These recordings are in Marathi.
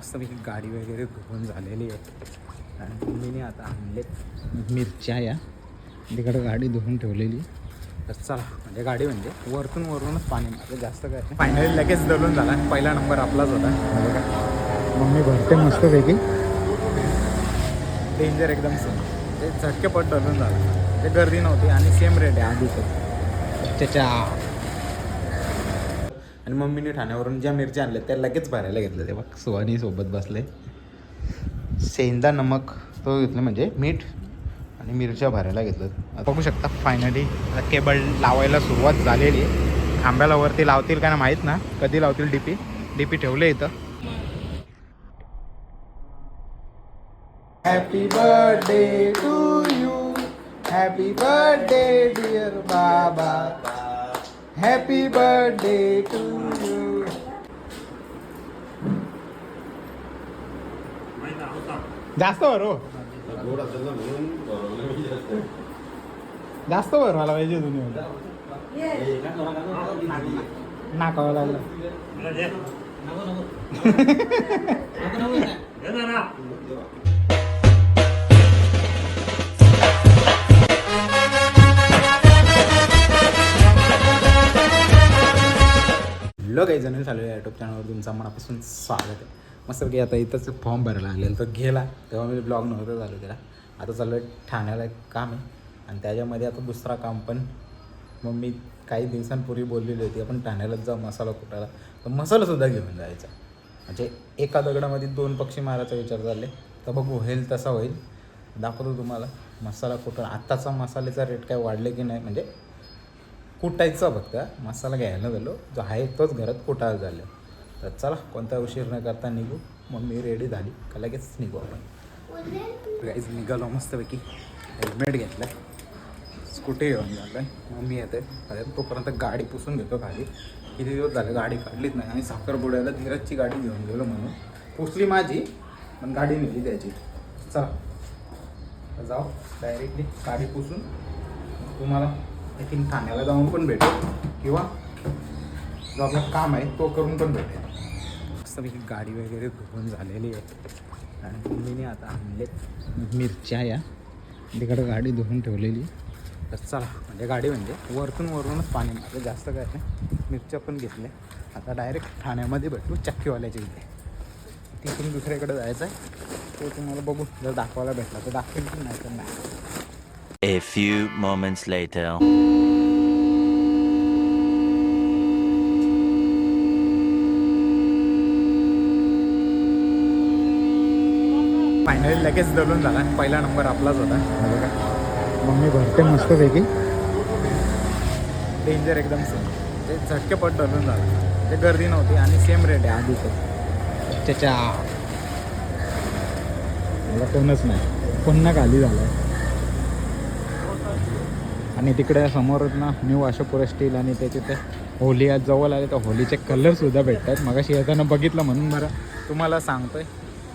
मस्तपैकी गाडी वगैरे धुवून झालेली आहे. आणि मम्मीने आता आणले मिरच्या या. तिकडं गाडी धुवून ठेवलेली. तर चला म्हणजे गाडी म्हणजे वरतून वरूनच पाणी मारलं जास्त काय फायनली लगेच दळून झाला. आणि पहिला नंबर आपलाच होता. म्हणजे मम्मी भरते मस्तपैकी डेंजर एकदम सेम ते म्हणजे झटकेपट दळून झाला. ते गर्दी नव्हती आणि सेम रेट आहे आधीच. त्याच्या आणि मम्मीने ठाण्यावरून ज्या मिरच्या आणल्या त्या लगेच भरायला घेतल्या ते बघ सुहानी सोबत बसले. सेंदा नमक तो घेतलं म्हणजे मीठ आणि मिरच्या भरायला घेतलं बघू शकता फायनली केबल लावायला सुरुवात झालेली आहे. खांब्याला वरती लावतील का ना माहीत ना. कधी लावतील डीपी डीपी ठेवले इथं. Happy birthday to you happy birthday dear बाबा हॅपी बर्थडे टू यू जास्त वर हो. जास्त वर मला पाहिजे तुम्ही नाकावं लागलं. हॅलो काही जण चालू आहे युट्यूब चॅनलवर तुमचा मनापासून स्वागत आहे. मस्त की आता इथंच फॉर्म भरायला लागलेलं तर गेला तेव्हा मी ब्लॉग नव्हतं चालू केला. आता चालू आहे ठाण्याला एक काम आहे. आणि त्याच्यामध्ये आता दुसरा काम पण. मग मी काही दिवसांपूर्वी बोललेली होती आपण ठाण्यालाच जाऊ मसाला कुटायला तर मसालासुद्धा घेऊन जायचा. म्हणजे एका दगडामध्ये दोन पक्षी मारायचा विचार चालले तर बघू होईल तसा होईल. दाखवतो तुम्हाला मसाला कुठं आत्ताचा मसाल्याचा रेट काय वाढले की नाही? म्हणजे कुटायचं फक्त मसाला घ्यायला झालो जो आहे तोच घरात कुटायला झालं. तर चला कोणता उशीर न करता निघू. मम्मी रेडी झाली. का लगेच निघू आपण. गाईज निघालो मस्तपैकी. हेल्मेट घेतलं. स्कूटी घेऊन झालं मम्मी येते अरे तोपर्यंत गाडी पुसून घेतो खाली. किती दिवस झाले गाडी काढलीच नाही. आणि साखरपुड्याला धीरजची गाडी घेऊन गेलो म्हणून. पुसली माझी पण गाडी नेली त्याची. चला. जाऊ. डायरेक्टली गाडी पुसून. तुम्हाला आय थिंक ठाण्याला जाऊन पण भेटेल किंवा जो आपला काम आहे तो करून पण भेटेल मस्तपैकी गाडी वगैरे धुवून झालेली आहे. आणि मम्मीने आता आणले मिरच्या या. तिकडं गाडी धुवून ठेवलेली. तर चला म्हणजे गाडी म्हणजे वरतून वरूनच पाणी मारलं. जास्त काय नाही. मिरच्या पण घेतल्या. आता डायरेक्ट ठाण्यामध्ये भेटू चक्कीवाल्याच्या इथे. तिथून दुसऱ्याकडे जायचं आहे तो तुम्हाला बघू. जर दाखवायला भेटला तर दाखवेल की नाही तर नाही. A few moments later. Finally लगेच दळून झाला. आणि पहिला नंबर आपलाच होता. बघा मम्मी भरते मस्तपैकी डेंजर एकदम सेम ते झटकेपट दळून झाला. ते गर्दी नव्हती आणि सेम रेट आहे आधीच. त्याच्या मला कोणच नाही. पुन्हा खाली झालं. आणि तिकडे समोरच ना न्यू आशापुरा स्टील आणि त्याचे ते होली आज जवळ आले तर होलीचे कलरसुद्धा भेटतात. मगाशी येताना बघितलं म्हणून बरं तुम्हाला सांगतोय.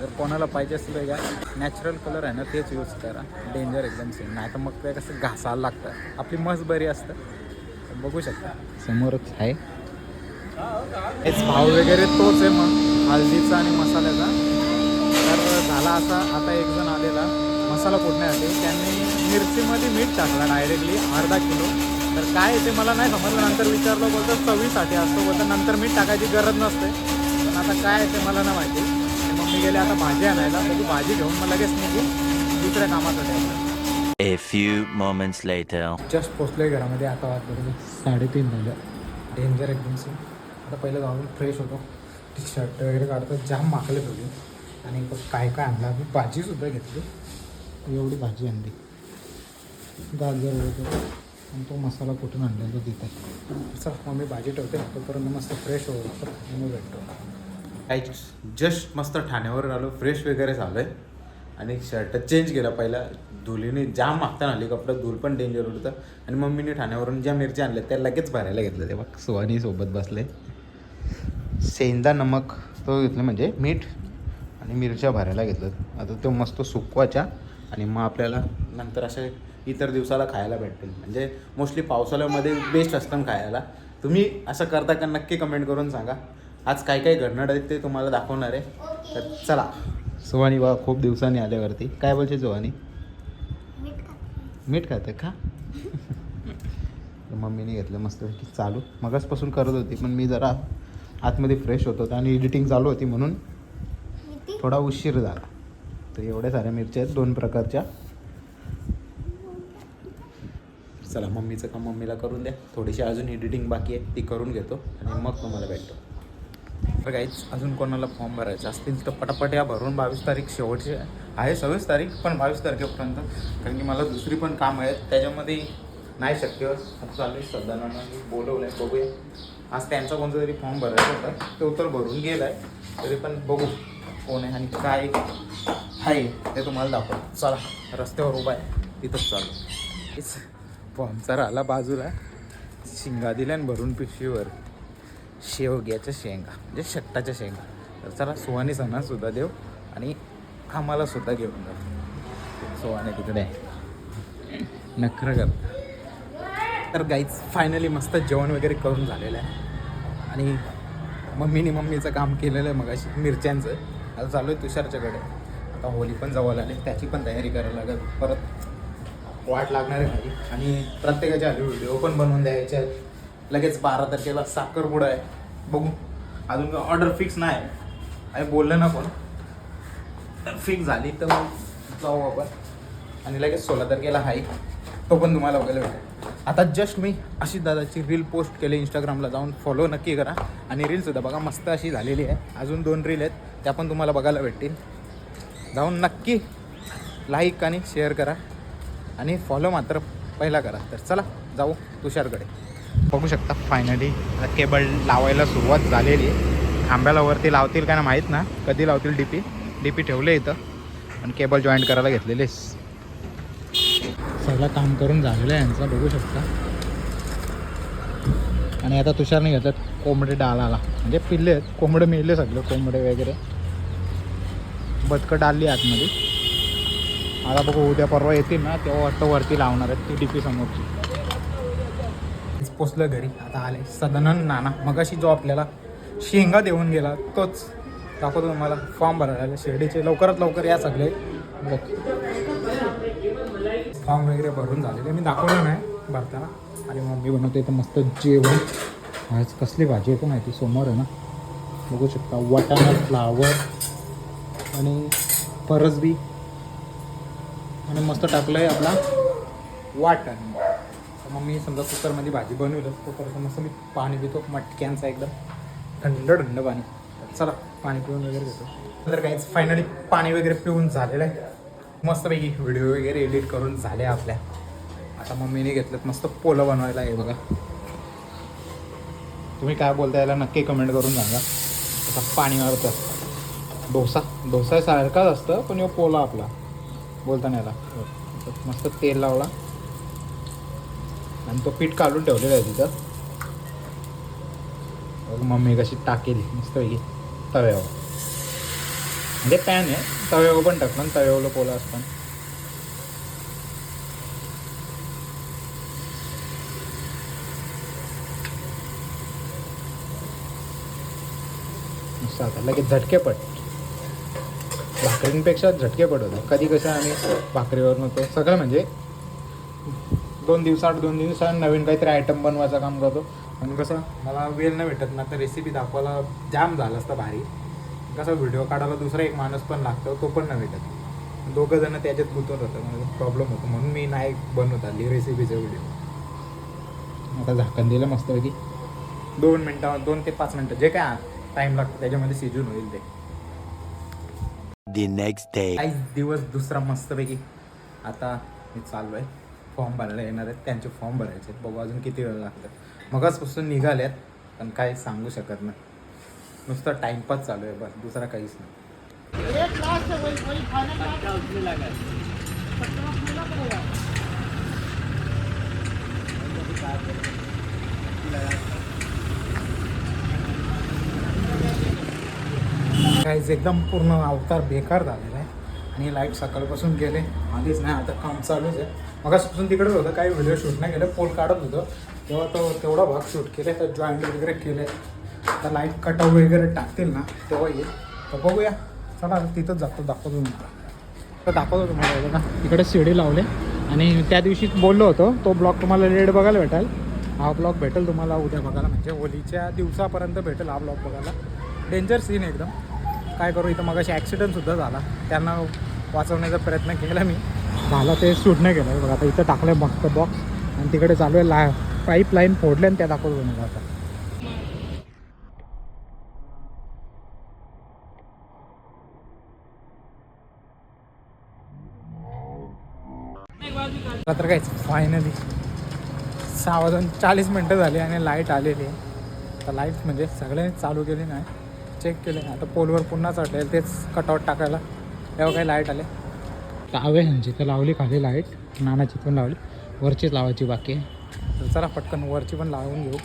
जर कोणाला पाहिजे असलं का या. नॅचरल कलर आहे ना तेच यूज करा. डेंजर एकदम सेम नाही तर मग ते कसं घासायला लागतं. आपली मस्त बरी असतं. तर बघू शकता. समोरच आहे. हेच भाव वगैरे तोच आहे मग. हळदीचा आणि मसाल्याचा. तर झाला असा आता एक जण आलेला. मसाला कुटण्यासाठी त्यांनी मिरचीमध्ये मीठ टाकला डायरेक्टली अर्धा किलो. तर काय आहे ते मला नाही समजलं. नंतर विचारलं बोलतं चवीसाठी असतो. बोलतं नंतर मीठ टाकायची गरज नसते. पण आता काय आहे ते मला नाही माहिती. आणि मम्मी गेले आता भाजी आणायला. बघू भाजी घेऊन मग लगेच निघू दुसऱ्या कामासाठी A few moments later. Just पोचलोय घरामध्ये. आता वाजले साडेतीन झालं. डेंजर एकदम आता पहिलं जाऊन फ्रेश होतो. टी शर्ट वगैरे काढतो. जाम माकले ठेवली आणि बघ काय काय आणलं? आम्ही भाजीसुद्धा घेतली. एवढी भाजी आणली. गाजर वगैरे. आणि तो मसाला कुठून आणला तो तिथे चल मग मी भाजी ठेवते. तोपर्यंत मस्त फ्रेश होतो मग भेटतो. काही जस्ट मस्त ठाण्यावर आलो. फ्रेश वगैरे झालं आहे आणि शर्ट चेंज केला पहिला. धुलीने जाम मागताना आली कपडा धूल पण डेंजर होतं. आणि मम्मीने ठाण्यावरून ज्या मिरच्या आणल्या त्या लगेच भरायला घेतलं ते बघ सुहानी सोबत बसले. सेंदा नमक तो घेतलं म्हणजे मीठ. आणि मिरच्या भरायला घेतलं आता तो मस्त सुकवाच्या आणि मग आपल्याला नंतर असे इतर दिवसाला खायला भेटेल म्हणजे मोस्टली पावसाळ्यामध्ये बेस्ट असतं खायला. तुम्ही असं करता का नक्की कमेंट करून सांगा. आज काय काय घडणार आहे ते तुम्हाला दाखवणार आहे. तर चला. सुहानी बा खूप दिवसांनी आल्यावरती. काय बोलते सुहानी? मीठ खाते का? मम्मीने घेतलं मस्तपैकी चालू. मगाचपासून करत होती पण मी जरा आतमध्ये फ्रेश होत होतो आणि एडिटिंग चालू होती म्हणून थोडा उशीर झाला. तर एवढ्या साऱ्या मिरच्या आहेत दोन प्रकारच्या. चला मम्मीचं काम मम्मीला करून द्या. थोडीशी अजून एडिटिंग बाकी आहे ती करून घेतो आणि मग तुम्हाला भेटतो. तर काहीच अजून कोणाला फॉर्म भरायचे असतील तर पटापट या भरून बावीस तारीख शेवटची आहे. सव्वीस तारीख पण बावीस तारखेपर्यंत कारण की मला दुसरी पण काम आहेत त्याच्यामध्ये नाही शक्य. चालू आहे सध्यानं बोलवलं आहे बघूया. आज त्यांचा कोणता तरी फॉर्म भरायचा होता तो तर भरून गेला आहे तरी पण बघू कोण आहे आणि काय आहे ते तुम्हाला दाखव चला रस्त्यावर उभा आहे. तिथंच चालू. फॉर्मचा आला बाजूला. शिंगा दिल्यान आणि भरून पिशवीवर. शेवग्याच्या शेंगा. म्हणजे शट्टाच्या शेंगा. तर चला सुहानी सणा सुद्धा देव आणि आम्हाला सुद्धा घेऊन जा. सुहाने तिकडे नखरं कर तर गाईच फायनली मस्त जेवण वगैरे करून झालेलं आहे. आणि मम्मीने मम्मीचं काम केलेलं आहे मग अशी मिरच्यांचं. आता चालू आहे तुषारच्याकडे. आता होली पण जवळ आली त्याची पण तयारी करायला लागेल. परत वाट लागणार आहे माझी. आणि प्रत्येकाचे आधी व्हिडिओ पण बनवून द्यायचे आहेत. लगेच बारा तारखेला साखरपुडा आहे. बघू. अजून ऑर्डर फिक्स नाही. आहे बोललं ना पण फिक्स झाली तर मग जाऊ आपण. आणि लगेच सोळा तारखेला आहे तो पण तुम्हाला बघायला भेटेल. आता जस्ट मी अशी दादाची रील पोस्ट केली इंस्टाग्रामला जाऊन फॉलो नक्की करा. आणि रीलसुद्धा बघा मस्त अशी झालेली आहे. अजून दोन रील आहेत. त्या पण तुम्हाला बघायला भेटतील. जाऊन नक्की लाईक आणि शेअर करा. आणि फॉलो मात्र पहिला करा. तर चला जाऊ तुषारकडे. बघू शकता फायनली आता केबल लावायला सुरुवात झालेली आहे. खांब्याला वरती लावतील का ना माहीत ना. कधी लावतील डी पी डी पी ठेवले इथं. आणि केबल जॉईंट करायला घेतलेले सगळं काम करून झालेलं आहे यांचं बघू शकता. आणि आता तुषारने घेतलं कोंबडे डालाला. म्हणजे पिल्ले आहेत. कोंबडे मिळले सगळे कोंबडे वगैरे. बदकं डालली आतमध्ये. आता बघू उद्या परवा येतील ना तेव्हा वाटतं वरती लावणार आहेत ती डी समोरची. पोचलं घरी. आता आले. सदनन नाना. मगाशी जो आपल्याला शेंगा देऊन गेला तोच. दाखवतो तुम्हाला. फॉर्म भरायला. शिर्डीचे लवकरात लवकर या सगळे. फॉर्म वगैरे भरून झालेले. मी दाखवलं नाही भरताना. आणि मम्मी बनवते तर मस्त जेवण. आज कसली भाजी आहे का माहिती समोर आहे ना. बघू शकता. वाटाणा फ्लावर. आणि परसबी आणि मस्त टाकलं आहे आपला वाटण तर मग मी समजा कुकरमध्ये भाजी बनवलं कुकरचं मस्त मी पाणी पितो मटक्यांचं एकदम थंड थंड पाणी. चला पाणी पिऊन वगैरे घेतो. तर काहीच फायनली पाणी वगैरे पिऊन झालेलं आहे. मस्तपैकी व्हिडिओ वगैरे एडिट करून झाले आपल्या. आता मम्मीने घेतलं मस्त पोलं बनवायला आहे बघा. तुम्ही काय बोलता याला नक्की कमेंट करून सांगा. आता पाणी मारतं डोसा डोसा सारखाच असतं पण यो पोला आपला बोलताना याला. मस्त तेल लावला. आणि तो पीठ काढून ठेवलेला आहे तिथं. मम्मी कशी टाकेली मस्त पैकी तव्यावर. म्हणजे पॅन आहे तव्यावर पण टाकणार आणि तव्यावर पोला असतं. मस्त आता लगेच झटके पट भाकरींपेक्षा झटकेपट होतं कधी कसं आम्ही भाकरीवर नव्हतो सगळं म्हणजे दोन दिवसाआड दोन दिवसाआड नवीन काहीतरी आयटम बनवायचं काम करतो. आणि कसं मला वेळ नाही भेटत ना तर रेसिपी दाखवायला जाम झालं असतं भारी. कसं व्हिडिओ काढायला दुसरा एक माणूस पण लागतो तो पण नाही भेटत. दोघं जण त्याच्यात गुंतून होतं मला प्रॉब्लेम होतो. म्हणून मी नाही बनवत आली रेसिपीचे व्हिडिओ आता झाकण दिलं मस्तपैकी. दोन मिनटं दोन ते पाच मिनटं जे काय टाईम लागतो त्याच्यामध्ये शिजून होईल ते. The next day. काही दिवस दुसरा मस्तपैकी. आता मी चालू आहे फॉर्म भरायला येणार आहेत. त्यांचे फॉर्म भरायचे आहेत. बघू अजून किती वेळ लागतात मगाचपासून आहेत पण काय सांगू शकत नाही. नुसतं टाइमपास चालू आहे. बस दुसरा काहीच नाही. काहीच एकदम पूर्ण अवतार बेकार झालेला आहे. आणि लाइट सकाळपासून गेले. आधीच नाही आता काम चालूच आहे. मगापासून तिकडेच होतं काही व्हिडिओ शूट नाही केलं पोल काढत होतं. तेव्हा तो तेवढा भाग शूट केले तर जॉईंट वगैरे केले. तर लाइट कट वगैरे टाकतील ना तेव्हा येईल तर बघूया. चला तिथंच जातो दाखवतो तुम्हाला. तर दाखवतो तुम्हाला हे बघा शिडी लावले. आणि त्या दिवशी बोललो होतो तो ब्लॉग तुम्हाला रेड बघायला भेटेल. हा ब्लॉग भेटेल तुम्हाला उद्या बघायला. म्हणजे होलीच्या दिवसापर्यंत भेटेल हा ब्लॉग बघायला. डेंजर सीन एकदम. काय करू इथं मगाशी ॲक्सिडेंटसुद्धा झाला. त्यांना वाचवण्याचा प्रयत्न केला मी. झाला ते शूट नाही केलं. बघा आता इथं टाकलं बघतो बॉक्स आणि तिकडे चालू आहे ला पाईप लाईन फोडले आणि त्या दाखवतो मला आता. तर काहीच फायनली सहा वाजून चाळीस मिनटं झाली आणि लाइट आलेली आहे. तर लाइट म्हणजे सगळ्यांनी चालू केली नाही. चेक केले. आता पोलवर पुन्हा चढले. तेच कटआउट टाकायला. तेव्हा काही लाइट आले. लावे ह्यांची तर लावली खाली लाइट नानाची पण लावली. वरचीच लावायची बाकी आहे. तर चला पटकन वरची पण लावून घेऊ.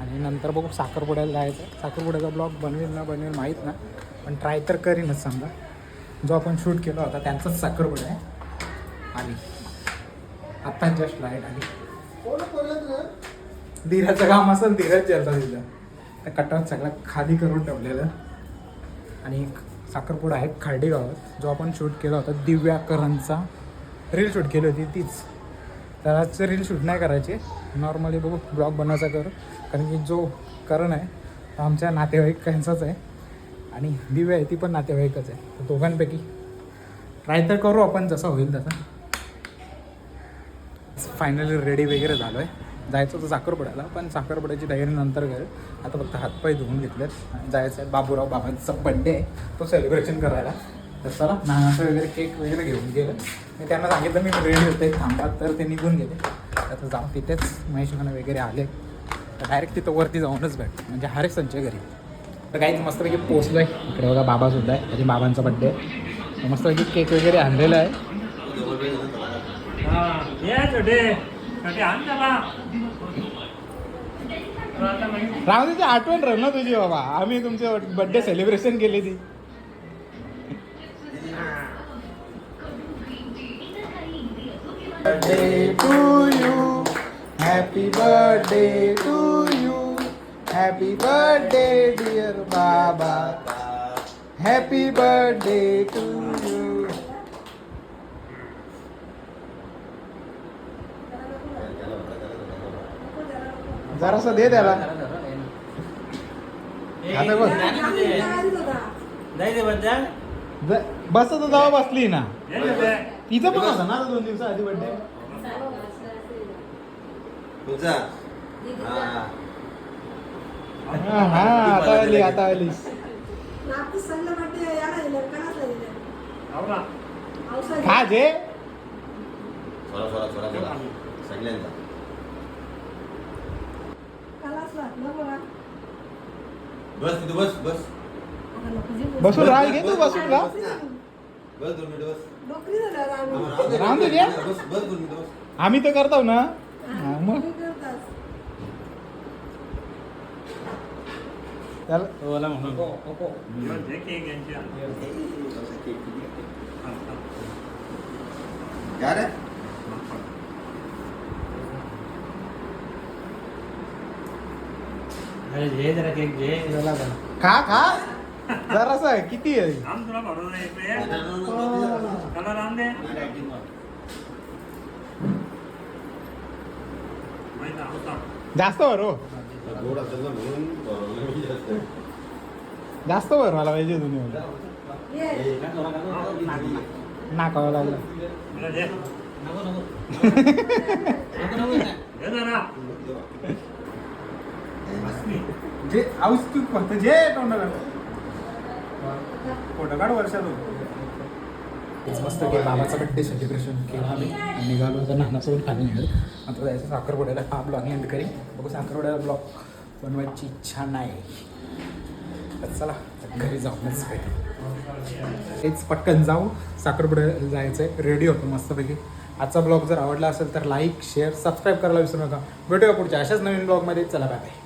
आणि नंतर बघू साखरपुड्याला जायचं. साखरपुड्याचा ब्लॉग बनवेल ना बनवेल माहीत ना. पण ट्राय तर करीनच समजा. जो आपण शूट केला होता त्यांचाच साखरपुडा आहे. आणि आत्ता जस्ट लाइट आली. धीराचं काम असेल धीरच चालतं तिथं. त्या कटात सगळं खाली करून ठेवलेलं. आणि एक साखरपुडा आहे खार्डी गावात जो आपण शूट केला होता दिव्या करणचा रील शूट केली होती तीच. तर आजचं रील शूट नाही करायची. नॉर्मली बघू ब्लॉग बनवायचा करू. कारण की जो करण आहे तो आमच्या नातेवाईकांचाच आहे. आणि दिव्या आहे ती पण नातेवाईकच आहे. तर दोघांपैकी ट्राय तर करू आपण जसं होईल तसं. फायनली रेडी वगैरे झालो आहे जायचं होतं साखरपुड्याला पण साखरपुड्याची तयारी नंतर करेल. आता फक्त हातपाय धुवून घेतलेत. जायचं आहे बाबूराव बाबांचा बड्डे आहे. तो सेलिब्रेशन करायला. तर चला नानाचं वगैरे केक वगैरे घेऊन गेलं. मी त्यांना सांगितलं मी रेडी होते थांबा. तर ते निघून गेले. आता जाऊन तिथेच महेशखाना वगैरे आले. तर डायरेक्ट तिथं वरती जाऊनच भेट म्हणजे हरेक संचय घरी. तर काहीच मस्तपैकी पोचलो आहे इकडे बघा बाबासुद्धा आहे. त्याच्या बाबांचा बड्डे आहे. मस्तपैकी केक वगैरे आणलेला आहे. राहू दे आठवण राहील ना तुझी बाबा. आम्ही तुमचे बर्थडे सेलिब्रेशन केली ती. Birthday to you happy birthday to you happy birthday dear बाबा हॅपी बर्थडे टू यू जरासं दे त्याला. आता बघ. ज- बस तर जावा बसली ना. तिचं पण होता ना दोन दिवसा आधी बर्थडे तुझा हा. हा आता आली आता आली. खा जे? सोडा सोडा सोडा सोडा. सगळ्यांचा बस तिथे बस बस. बसून राह घे तू बसून राह बस दोन मिनिटं बस. राहून दे रे. बस बस दोन मिनिटं बस. आम्ही तर करतो ना. हा, मग? त्याला काय रे. खा खा. जरासा आहे किती आहे? जास्त वर हो. गोड असेल ना म्हणून बरोबर जास्त. जास्त वर मला पाहिजे तुम्ही नाकावं लागलं. जे औस्तुक फक्त जे तोंड फोटो काढ वर्षातून मस्त की बाबाचा बड्डे सेलिब्रेशन केलं आम्ही. आणि निघालो तर नानासोबत खाली निघालो आता जायचं साखरपुड्याला. हा ब्लॉग एंड करी बघू साखरपुड्याला ब्लॉग बनवायची इच्छा नाही. तर चला घरी जाऊनच काही तेच पटकन जाऊ. साखरपुड्याला जायचं आहे रेडी होतो मस्तपैकी. आजचा ब्लॉग जर आवडला असेल तर लाईक शेअर सबस्क्राईब करायला विसरू नका. भेटूया पुढच्या अशाच नवीन ब्लॉगमध्ये चला बाय बाय